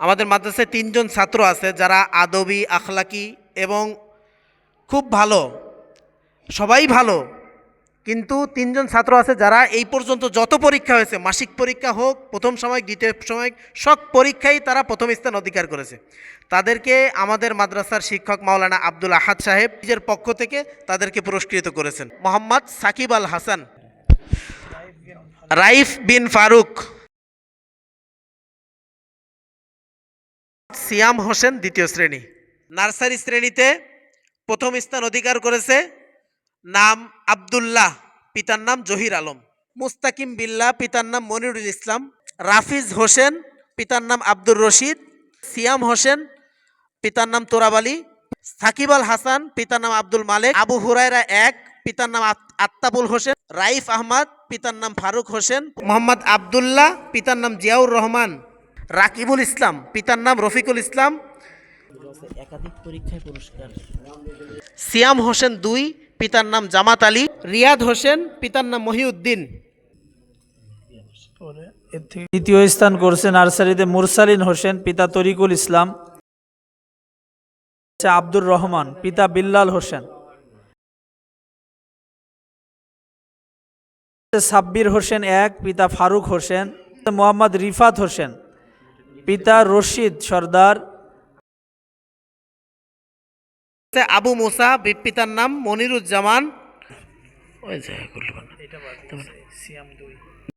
আমাদের মাদ্রাসায় তিনজন ছাত্র আছে যারা আদবি, আখলাকি এবং খুব ভালো, সবাই ভালো। কিন্তু তিনজন ছাত্র আছে যারা এই পর্যন্ত যত পরীক্ষা হয়েছে, মাসিক পরীক্ষা হোক, প্রথম সময়, দ্বিতীয় সময়, সব পরীক্ষায় তারা প্রথম স্থান অধিকার করেছে। তাদেরকে আমাদের মাদ্রাসার শিক্ষক মাওলানা আব্দুল আহাদ সাহেব নিজের পক্ষ থেকে তাদেরকে পুরস্কৃত করেছেন। মোহাম্মদ সাকিব আল হাসান, রাইফ বিন ফারুক। সিয়াম হোসেন দ্বিতীয় শ্রেণি। নার্সারি শ্রেণীতে প্রথম স্থান অধিকার করেছে নাম আব্দুল্লাহ, পিতার নাম জহির আলম। মুস্তাকিম বিল্লাহ, পিতার নাম মনিরুল ইসলাম। রাফিজ হোসেন, পিতার নাম আব্দুর রশিদ। সিয়াম হোসেন, পিতার নাম তোরাব আলী। সাকিব আল হাসান, পিতার নাম আব্দুল মালেক। আবু হুরায়রা এক, পিতার নাম আত- আত্তাবুল হোসেন। রাইফ আহমদ, পিতার নাম ফারুক হোসেন। মোহাম্মদ আবদুল্লাহ, পিতার নাম জিয়াউর রহমান। রাকিবুল ইসলাম পিতার নাম রফিকুল ইসলাম। একাধিক পরীক্ষায় পুরস্কার। সিয়াম হোসেন দুই পিতার নাম জামাত আলী। রিয়াদ হোসেন পিতার নাম মহিউদ্দিন। দ্বিতীয় স্থান করছে নার্সারিতে মুরসালিন হোসেন পিতা তরিকুল ইসলাম। আব্দুর রহমান পিতা বিল্লাল হোসেন। সাব্বির হোসেন এক পিতা ফারুক হোসেন। মোহাম্মদ রিফাত হোসেন। পিতা রশিদ সর্দার। আবু মোসা পিতার নাম মনিরুজ্জামান।